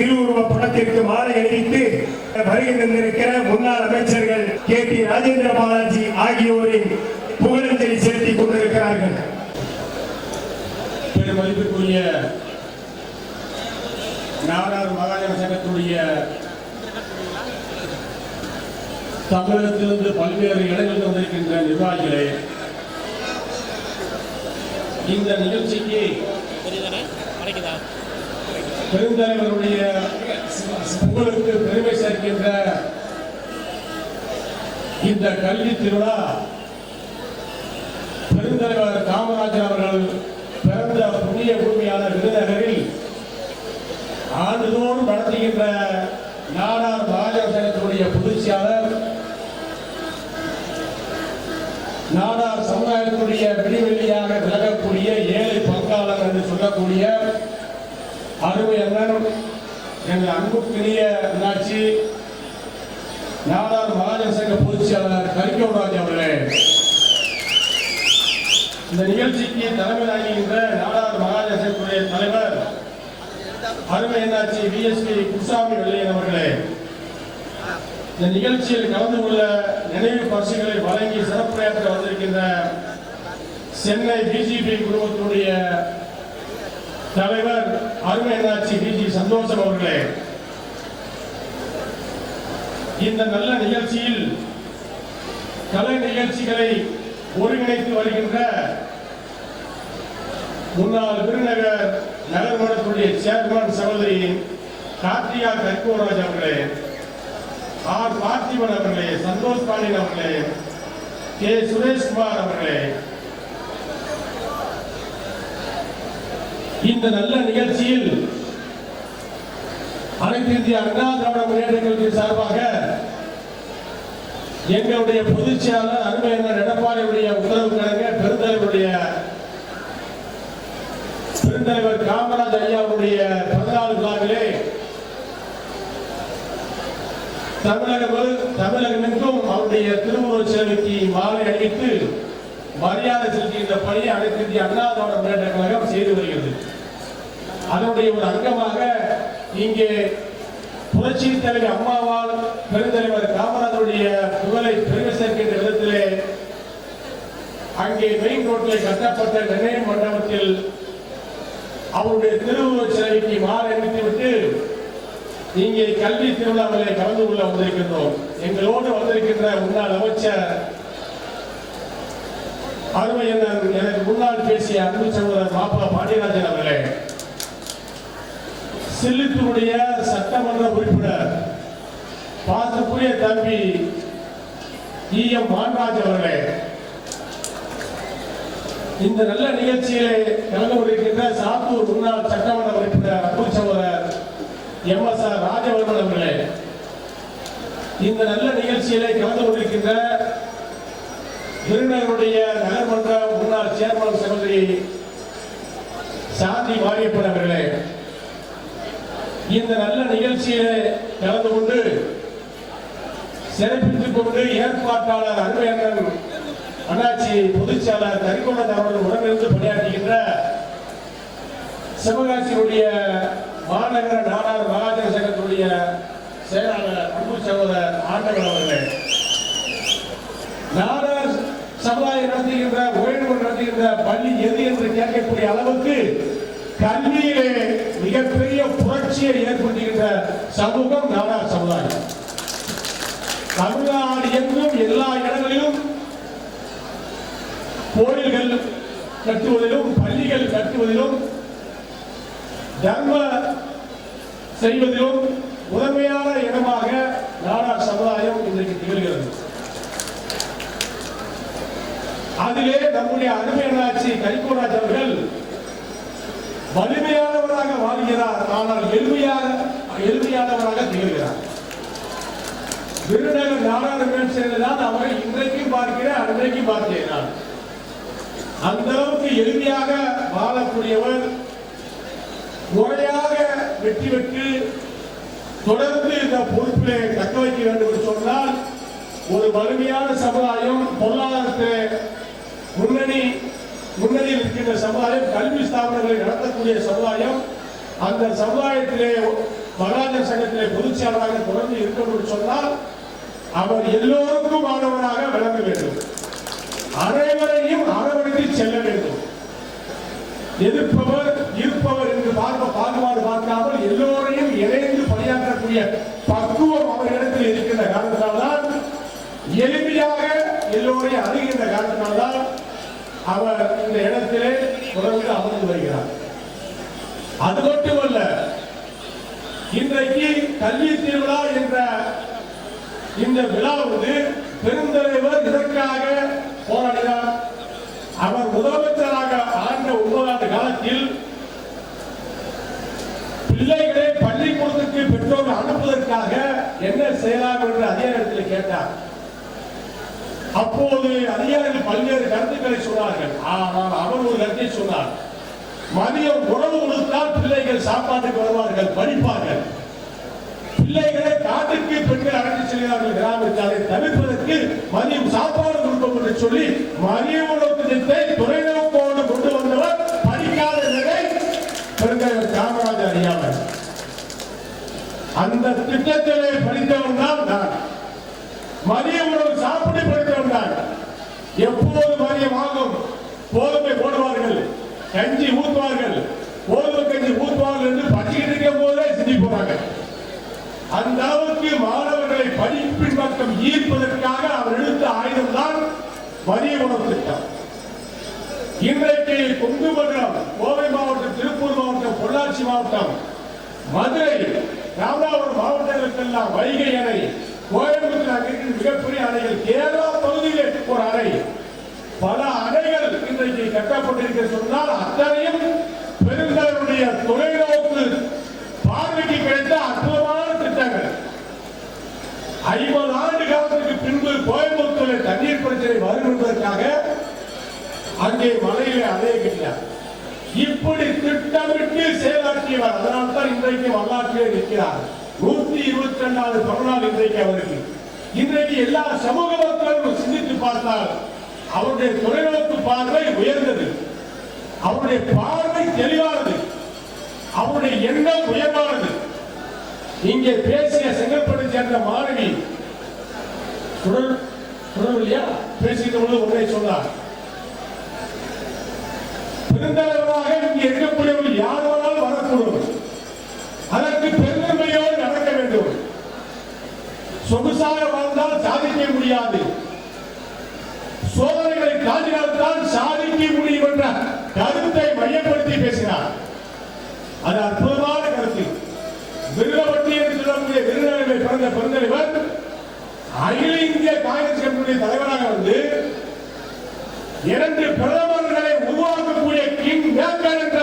திருவுருவ படத்திற்கு மாலை அணிவித்து வருகை தந்திருக்கிற முன்னாள் அமைச்சர்கள் கே டி ராஜேந்திர பாலாஜி ஆகியோரின் புகழஞ்சலி செலுத்திக் கொண்டிருக்கிறார்கள். பெருமதிப்புக்குரிய நாடார் மகாஜன சங்கத்துடைய தமிழகத்திலிருந்து பல்வேறு இடங்களில் வந்திருக்கின்ற நிர்வாகிகளே இந்த நிகழ்ச்சிக்கு பெருந்தலைவருடைய புகழுக்கு பெருமை சேர்க்கின்ற இந்த கல்வி திருவிழா பெருந்தலைவர் காம அருமை அண்ணன் எங்கள் அன்புக்குரிய அண்ணாச்சி நாடார் மகாஜன் சங்க பொதுச்செயலாளர் கரிக்கோராஜ் அவர்களே. இந்த நிகழ்ச்சிக்கு தலைமை தாங்குகின்ற நாடார் சங்கத்துடைய தலைவர் அருமை என்னாச்சி பிஎஸ்பி குருசாமி வெள்ளையன் அவர்களே. இந்த நிகழ்ச்சியில் கலந்து கொள்ள நினைவு பரிசுகளை வழங்கி சிறப்புரையாற்ற வந்திருக்கின்ற சென்னை பிஜேபி குழுமத்தினுடைய தலைவர் அருமை என்னாச்சி பிஜி சந்தோஷம் அவர்களே. இந்த நல்ல நிகழ்ச்சியில் கலை நிகழ்ச்சிகளை ஒருங்கிணைத்து வருகின்ற முன்னாள் விருநகர் நகர்மன்றத்துடைய சேர்மன் சகோதரி கார்த்திகா கற்கோராஜ் அவர்களே ஆர். பார்த்திபன் அவர்களே சந்தோஷ் பாண்டியன் அவர்களே கே. சுரேஷ்குமார் அவர்களே இந்த நல்ல நிகழ்ச்சியில் அனைத்து இந்திய அண்ணா திராவிட முன்னேற்ற கழகத்தின் சார்பாக எங்களுடைய பொதுச் செயலாளர் அருமையான எடப்பாடியுடைய உத்தரவு கிழங்க பெருந்தலைவருடைய பெருந்தலைவர் காமராஜ் ஐயாவுடைய பதினாலு விழாவிலே தமிழகம் தமிழகமெங்கும் அவருடைய திருவுருவச் சேவைக்கு மாலை அணிவித்து மரியாதை செலுத்துகின்ற பணியை அனைத்து இந்திய அண்ணா திராவிட முன்னேற்ற கழகம் செய்து வருகிறது. அதனுடைய ஒரு அங்கமாக இங்கே புரட்சி தலைவி அம்மாவால் பெருந்தலைவர் காமராஜருடைய புகழை பெருமை சேர்க்கின்ற விதத்திலே அங்கே மெயின் ரோட்டில் கட்டப்பட்ட நினைவு மண்டபத்தில் அவருடைய திருவுருவச் சிலைக்கு மாலை அணிவித்துவிட்டு இங்கே கல்வி திருவிழாவிலே கலந்து கொள்ள வந்திருக்கின்றோம். எங்களோடு வந்திருக்கின்ற முன்னாள் அமைச்சர் அருமை எனக்கு முன்னால் பேசிய அன்பு சகோதரர் மாப்பிள பாண்டியராஜன் அவர்களே. சில்லுத்தினுடைய சட்டமன்ற உறுப்பினர் பாசத்துக்குரிய தம்பி இ எம் மான்ராஜ் அவர்களே இந்த நல்ல நிகழ்ச்சியிலே கலந்து கொண்டிருக்கின்ற சாத்தூர் முன்னாள் சட்டமன்ற உறுப்பினர் அன்பு சகோதரர் எம். எஸ். ஆர். ராஜவர்மன் அவர்களே இந்த நல்ல நிகழ்ச்சியிலே கலந்து கொண்டிருக்கின்ற விருதுநகருடைய நகர்மன்ற முன்னாள் சேர்மன் சகோதரி சாந்தி மாரியப்பன் அவர்களே இந்த நல்ல நிகழ்ச்சியிலே கலந்து கொண்டு சிறப்பித்துக் கொண்டு ஏற்பாட்டாளர் அருமையண்ணன் அண்ணாச்சி பொதுச்செயலாளர் கரிகோணன் அவர்கள் உடனிருந்து பணியாற்றுகின்ற சிவகாசியினுடைய மாநகர நாடார் மகாஜன சங்கத்துடைய செயலாளர் அன்பு சகோதரர் ஆண்டவர் அவர்களே. நாடார் சமுதாயம் நடத்துகின்ற ஓய்வு நடத்துகின்ற பள்ளி எது என்று கேட்கக்கூடிய அளவுக்கு கல்வியிலே மிகப்பெரிய புரட்சியை ஏற்படுத்துகின்ற சமூகம் நாடார் சமுதாயம். தமிழ்நாடு எங்கும் எல்லா இடங்களிலும் கோயில்கள் கட்டுவதிலும் பள்ளிகள் கட்டுவதிலும் தர்ம செய்வதிலும் முதன்மையான இடமாக நாடார் சமுதாயம் இன்றைக்கு திகழ்கிறது. அதிலே நம்முடைய அருமையனாட்சி கரிகோராஜ் அவர்கள் வலிமையான வலிமையானவராக வாழ்கிறார். ஆனால் எளிமையாக எளிமையானவராக திகழ்கிறார். விருதுநகர் நாடாளுமன்ற தான் அவரை இன்றைக்கும் பார்க்கிறேன் அன்றைக்கும் பார்க்கிறார். அந்த அளவுக்கு எளிமையாக வாழக்கூடியவர் முறையாக வெற்றி பெற்று தொடர்ந்து இந்த பொறுப்பிலே தக்க வைக்க வேண்டும் என்று சொன்னால் ஒரு வலிமையான சமுதாயம் பொருளாதாரத்தை முன்னணி முன்னணியில் இருக்கின்ற சமுதாயம் கல்வி ஸ்தாபனங்களை நடத்தக்கூடிய சமுதாயம் அந்த சமுதாயத்திலே மகாஜர் சங்கத்திலே பொதுச்செயலாளராக தொடர்ந்து இருக்கணும்னு சொன்னால் அவர் எல்லோருக்கும் மாணவராக விளங்க வேண்டும். அனைவரையும் அரவணைத்து செல்ல வேண்டும். எதிர்ப்பவர் இருப்பவர் என்று பார்க்க பாகுபாடு பார்க்காமல் எல்லோரையும் இணைந்து பணியாற்றக்கூடிய பக்குவம் அவரிடத்தில் இருக்கின்ற காரணத்தினால்தான் எளிமையாக எல்லோரையும் அறிகின்ற காரணத்தினால்தான் அவர் இந்த இடத்திலே தொடர்ந்து அமர்ந்து வருகிறார். அது மட்டுமல்ல இன்றைக்கு கல்வி திருவிழா என்ற இந்த விழாவது பெருந்தலைவர் இதற்காக போராடினார். அவர் முதலமைச்சராக ஆண்ட ஒன்பதாண்டு காலத்தில் பிள்ளைகளை பள்ளிக்கூடத்துக்கு பெற்றோர் அனுப்புவதற்காக என்ன செய்யலாம் என்று அதிகாரத்தில் கேட்டார். அப்போது அதிகாரிகள் பல்வேறு கருத்துக்களை சொன்னார்கள். ஆனால் அவர் ஒரு கருத்தை சொன்னார். மதியம் உணவு கொடுத்தால் பிள்ளைகள் சாப்பாட்டுக்கு வருவார்கள் படிப்பார்கள் பிள்ளைகளை காட்டுக்கு பெண்கள் அழைத்து செல்கிறார்கள் கிராமத்தில் அதை தவிர்ப்பதற்கு மதியம் சாப்பாடு கொடுப்போம் என்று சொல்லி மதிய உணவு திட்டத்தை தொலைநோக்கோடு கொண்டு வந்தவர் படிக்காத நிலை பெருந்தலைவர் காமராஜர் அறியாமல். அந்த திட்டத்திலே படித்தவன் தான் நான். மதிய உணவு சாப்பிட்டு படித்தவன் தான். எப்போது மதியம் ஆகும்? கோதுமை போடுவார்கள். கஞ்சி ஊத்துவார்கள். கோதுமை கஞ்சி ஊத்துவார்கள் என்று பசிக்கிட்டு இருக்கும் போதே சிந்தி போறாங்க. அந்த அளவுக்கு மாணவர்களை படிப்பின் பக்கம் ஈர்ப்பதற்காக அவர் எடுத்த ஆயுதம் தான் மதிய உணவு திட்டம். இன்றைக்கு குங்குமன்றம் கோவை மாவட்டம் திருப்பூர் மாவட்டம் பொள்ளாச்சி மாவட்டம் மதுரை ராமநாதபுரம் மாவட்டங்களுக்கெல்லாம் வைகை அணை கோயம்புத்தூர் அங்கே மிகப்பெரிய அணைகள் கேரளா பகுதியில் ஒரு அணை. பல அணைகள் இன்றைக்கு கட்டப்பட்டிருக்க. சொன்னால் அத்தனையும் பெருந்தலைவருடைய தொலைநோக்கு பார்வைக்கு கிடைத்த அற்புதமான திட்டங்கள். ஐம்பது ஆண்டு காலத்திற்கு பின்பு கோயம்புத்தூரில் தண்ணீர் பிரச்சனை வரும் என்பதற்காக அங்கே மலையிலே அணைய இப்படி திட்டமிட்டு செயலாற்றியவர் அதனால் தான் இன்றைக்கு வரலாற்றிலே நிற்கிறார். நூத்தி இருபத்தி ரெண்டாவது பிறநாள் இன்றைக்கு அவருக்கு. இன்றைக்கு எல்லா சமூக மக்களும் சிந்தித்து பார்த்தால் அவருடைய தொலைநோக்கு பார்வை உயர்ந்தது. அவருடைய பார்வை தெளிவானது. அவருடைய எண்ணம் உயர்வானது. இங்கே பேசிய செங்கற்பட்டு சேர்ந்த மாணவி சுடர் சுடர்வழியா பேசுகிற பொழுது ஒன்றை சொன்னார். பெருந்தலைவராக இங்கே இருக்கக்கூடியவர்கள் யார் வேணாலும் வரக்கூடும். அதற்கு பெருந்தன்மையோடு நடக்க வேண்டும். சொகுசாக வாழ்ந்தால் சாதிக்க முடியாது. சோதனைகளை தாண்டினால்தான் சாதிக்க முடியும் என்ற கருத்தை மையப்படுத்தி பேசினார். அது அற்புதமான கருத்து. விருதவட்டி என்று சொல்லக்கூடிய விருதுநகரில் பிறந்த பெருந்தலைவர் அகில இந்திய காங்கிரஸ் கட்சியுடைய தலைவராக வந்து இரண்டு பிரதமர்களை உருவாக்கக்கூடிய கிங் மேக்கர் என்ற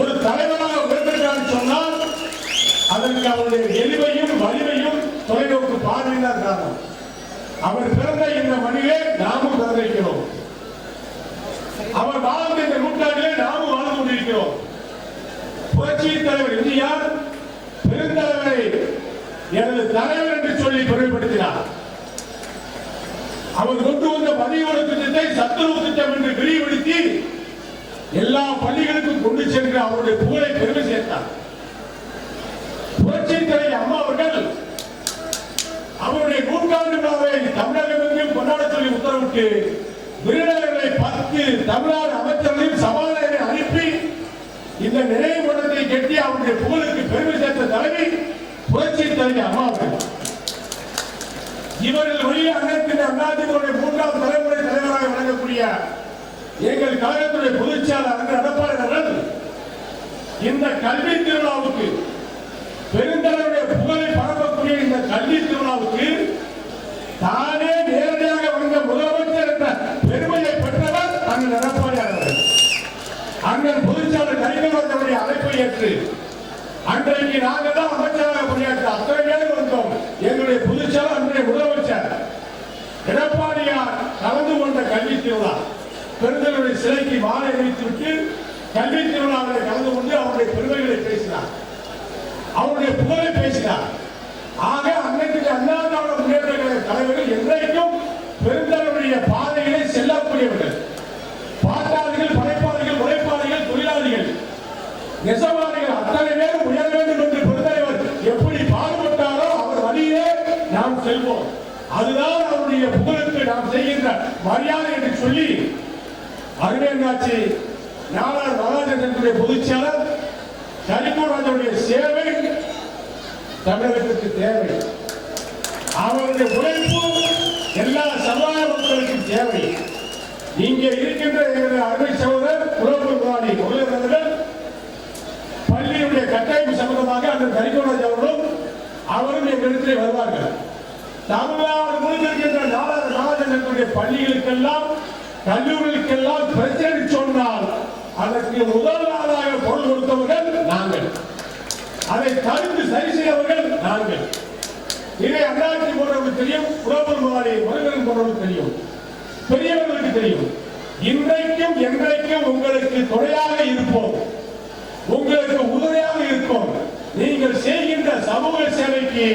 ஒரு தலைவராக உயர்ந்திருக்கார் சொன்னால் அதற்கு அவருடைய எளிமையும் வலிமையும் தொலைநோக்கு பார்வையினர் காரணம். அவர் பிறந்த இந்த மண்ணிலே நாம் அவர் வாழ்ந்த இந்த நூற்றாண்டிலே நாமும் வாழ்ந்து கொண்டிருக்கிறோம். புரட்சியின் தலைவர் எம்ஜிஆர் பெருந்தலைவரை எனது தலைவர் என்று சொல்லி பெருமைப்படுத்தினார். அவர் கொண்டு வந்த பதிவோடு திட்டத்தை சத்துணவு திட்டம் என்று விரிவுபடுத்தி எல்லா பள்ளிகளுக்கும் கொண்டு சென்று அவருடைய புகழை பெருமை சேர்த்தார். புரட்சி தலைவர் அம்மா அவர்கள் அவருடைய நூற்றாண்டு விழாவை தமிழகம் எங்கேயும் கொண்டாட சொல்லி உத்தரவிட்டு விருதுகளை பத்து தமிழ்நாடு அமைச்சர்களையும் சபாநாயகரை அனுப்பி இந்த நினைவு மன்றத்தை கட்டி அவருடைய புகழுக்கு பெருமை சேர்த்த தலைவி புரட்சி தலைவி அம்மா அவர்கள் இவர்கள் வழியே அனைத்து அண்ணாதிமுக மூன்றாம் தலைமுறை தலைவராக வழங்கக்கூடிய எங்கள் கழகத்துடைய பொதுச்செயலாளர் அடப்பாளர் எடப்பாடி இந்த கல்வி திருவிழாவுக்கு பெருந்தலைவருடைய புகழை பரப்பக்கூடிய இந்த கல்வி திருவிழாவுக்கு தானே நேரடியாக வந்த முதலமைச்சர் என்ற பெருமையை பெற்றவர் அண்ணன் எடப்பாடி அவர்கள் அண்ணன் பொதுச்செயலாளர் கலைஞர்களுடைய அழைப்பை அன்றைக்கு நாங்கள் தான் அமைச்சராக பணியாற்ற அத்தனை பேர் வந்தோம். எங்களுடைய பொதுச்செயலாளர் அன்றைய முதலமைச்சர் எடப்பாடியார் கலந்து கொண்ட கல்வி திருவிழா. பெருந்தலுடைய சிலைக்கு மாலை அணிவித்து விட்டு கல்வி திருவிழாவில் கலந்து கொண்டு அவருடைய பெருமைகளை பேசினார். அவருடைய புகழை பேசினார். ஆக அன்னைக்கு அண்ணா திராவிட முன்னேற்ற கழக தலைவர்கள் என்றைக்கும் பெருந்தலுடைய பாதைகளை செல்லக்கூடியவர்கள் பாட்டாளிகள் படைப்பாளிகள் உழைப்பாளிகள் தொழிலாளிகள் நெசவாளிகள் அத்தனை பேரும் உயர வேண்டும் என்று பெருந்தலைவர் செய்கின்ற மரியாதை என்று சொல்லி அருமையாட்சி நாடார் மகாஜனுடைய பொதுச்செயலர் கலிகூராஜனுடைய சேவை தமிழகத்திற்கு தேவை. அவருடைய உழைப்பு எல்லா சமுதாய மக்களுக்கும் தேவை. இங்கே இருக்கின்ற எங்களுடைய அருமை சகோதரர் புலப்பு முகாணி பள்ளியுடைய கட்டமைப்பு சம்பந்தமாக அந்த கரிகோராஜ் அவர்களும் அவரும் எங்களிடத்திலே வருவார்கள். தமிழ்நாடு முழுக்கின்ற நாடார் மகாஜனங்களுடைய பள்ளிகளுக்கெல்லாம் கல்லூரிகளுக்கெல்லாம் பிரச்சனை சொன்னால் அதற்கு முதல் நாளாக பொருள் கொடுத்தவர்கள் நாங்கள். அதை தடுத்து சரி செய்தவர்கள் நாங்கள். இதை அண்ணாச்சி போன்றவர்கள் தெரியும் புலப்பல் முதலாளி முருகன் போன்றவர்கள் தெரியும். பெரியவர்களுக்கு தெரியும். இன்றைக்கும் என்றைக்கும் உங்களுக்கு துணையாக இருப்போம். உங்களுக்கு உதவியாக இருக்கும் நீங்கள் செய்கின்ற சமூக சேவைக்கு